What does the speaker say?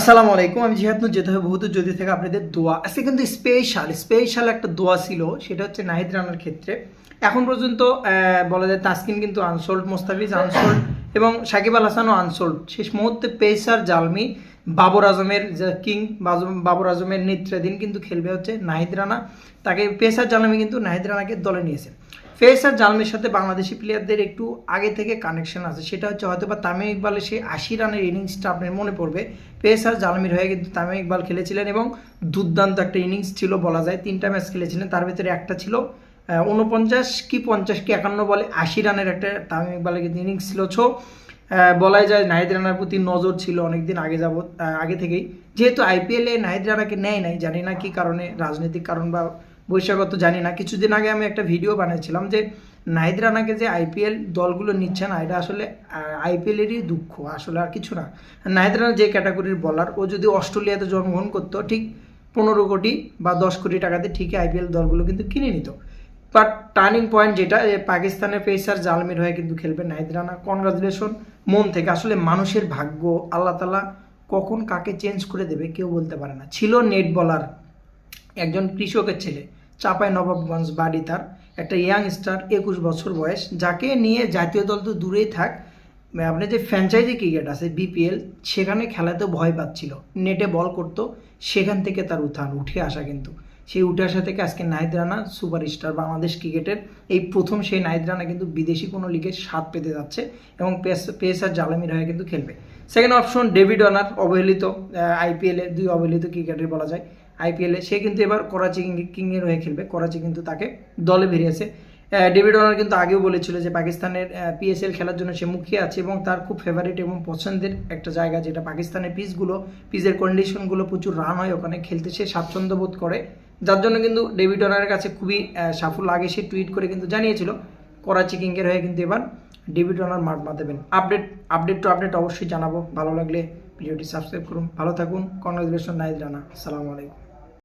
আসসালামু আলাইকুম, আমি নুর যেতে হবে বহুত যদি থেকে আপনাদের দোয়া। আজকে কিন্তু স্পেশাল স্পেশাল একটা দোয়া ছিল, সেটা হচ্ছে নাহিদ রানার ক্ষেত্রে। এখন পর্যন্ত বলা যায় তাসকিন কিন্তু আনসোল্ড মোস্তাফিজ আনসোল্ড এবং সাকিব আল হাসানও আনসোল্ড শেষ মুহূর্তে পেসার জালমি বাবর আজমের কিং বাবর আজমের নেতৃত্বাধীন কিন্তু খেলবে হচ্ছে নাহিদ রানা। তাকে পেসার জালমি কিন্তু নাহিদ রানাকে দলে নিয়েছে ফেসার জালমির সাথে বাংলাদেশি প্লেয়ারদের একটু আগে থেকে কানেকশন আছে। সেটা হচ্ছে হয়তো বা তামিম ইকবালের সেই আশি রানের ইনিংসটা আপনার মনে পড়বে। পেসার জালমির হয়ে কিন্তু তামিম ইকবাল খেলেছিলেন এবং দুর্দান্ত একটা ইনিংস ছিল বলা যায়। তিনটা ম্যাচ খেলেছিলেন, তার ভিতরে একটা ছিল উনপঞ্চাশ কি পঞ্চাশ কি একান্ন বলে আশি রানের একটা তামিম ইকবালের কিন্তু ইনিংস ছিল। ছো বলাই যায় নাহিদ রানার প্রতি নজর ছিল অনেকদিন আগে যাব আগে থেকেই। যেহেতু আইপিএলে নাহিদ রানাকে নেয় নাই, জানি না কি কারণে, রাজনৈতিক কারণ বা বৈশাগত জানি না। কিছুদিন আগে আমি একটা ভিডিও বানিয়েছিলাম যে নাহিদ রানাকে যে আইপিএল দলগুলো নিচ্ছে না, এটা আসলে আইপিএলেরই দুঃখ, আসলে আর কিছু না। নাহিদ যে ক্যাটাগরির বলার ও যদি অস্ট্রেলিয়াতে জন্মগ্রহণ করতো, ঠিক পনেরো কোটি বা দশ কোটি টাকাতে ঠিকই আইপিএল দলগুলো কিন্তু কিনে নিত। বাট টার্নিং পয়েন্ট যেটা পাকিস্তানের পেসার জালমির হয়ে কিন্তু খেলবে নাহিদ রানা। কনগ্রাচুলেশন মন থেকে। আসলে মানুষের ভাগ্য আল্লাহ তালা কখন কাকে চেঞ্জ করে দেবে কেউ বলতে পারে না। ছিল নেট বলার একজন কৃষকের ছেলে। চাপাই নবাবগঞ্জ বাড়ি তার। একটা ইয়াং স্টার একুশ বছর বয়স, যাকে নিয়ে জাতীয় দল তো দূরেই থাক। আপনি যে ফ্র্যাঞ্চাইজি ক্রিকেট আছে বিপিএল সেখানে খেলাতে ভয় পাচ্ছিল। নেটে বল করতো, সেখান থেকে তার উত্থান উঠে আসা কিন্তু। সেই উঠে আসা থেকে আজকে নাহিদ রানা সুপারস্টার বাংলাদেশ ক্রিকেটের, এই প্রথম সেই নাহিদ রানা কিন্তু বিদেশি কোনো লিগের স্বাদ পেতে যাচ্ছে এবং পেস, পেসার জালামির হয়ে কিন্তু খেলবে। সেকেন্ড অপশন ডেভিড অনার অবহেলিত আইপিএলে দুই অবহেলিত ক্রিকেটার বলা যায়। আইপিএলে সে কিন্তু এবার করাচি কিংয়ের হয়ে খেলবে। করাচি কিন্তু তাকে দলে বেরিয়েছে ডেভিড অনার কিন্তু আগেও বলেছিল যে পাকিস্তানের পিএসএল খেলার জন্য সে মুখিয়ে আছে এবং তার খুব ফেভারিট এবং পছন্দের একটা জায়গা যেটা পাকিস্তানের পিচগুলো পিচের কন্ডিশনগুলো প্রচুর রান হয়, ওখানে খেলতে সে স্বাচ্ছন্দ্য বোধ করে। যার জন্য কিন্তু ডেভিড অনারের কাছে খুবই সাফল্য। আগে সে টুইট করে কিন্তু জানিয়েছিল, করাচি কিংয়ের হয়ে কিন্তু এবার ডেভিড অনার মাঠ মাতাবেন। আপডেট আপডেট টু আপডেট অবশ্যই জানাব। ভালো লাগলে ভিডিওটি সাবস্ক্রাইব করুন। ভালো থাকুন। কংগ্রেচুলেশন নাহিদ রানা আসসালামু আলাইকুম।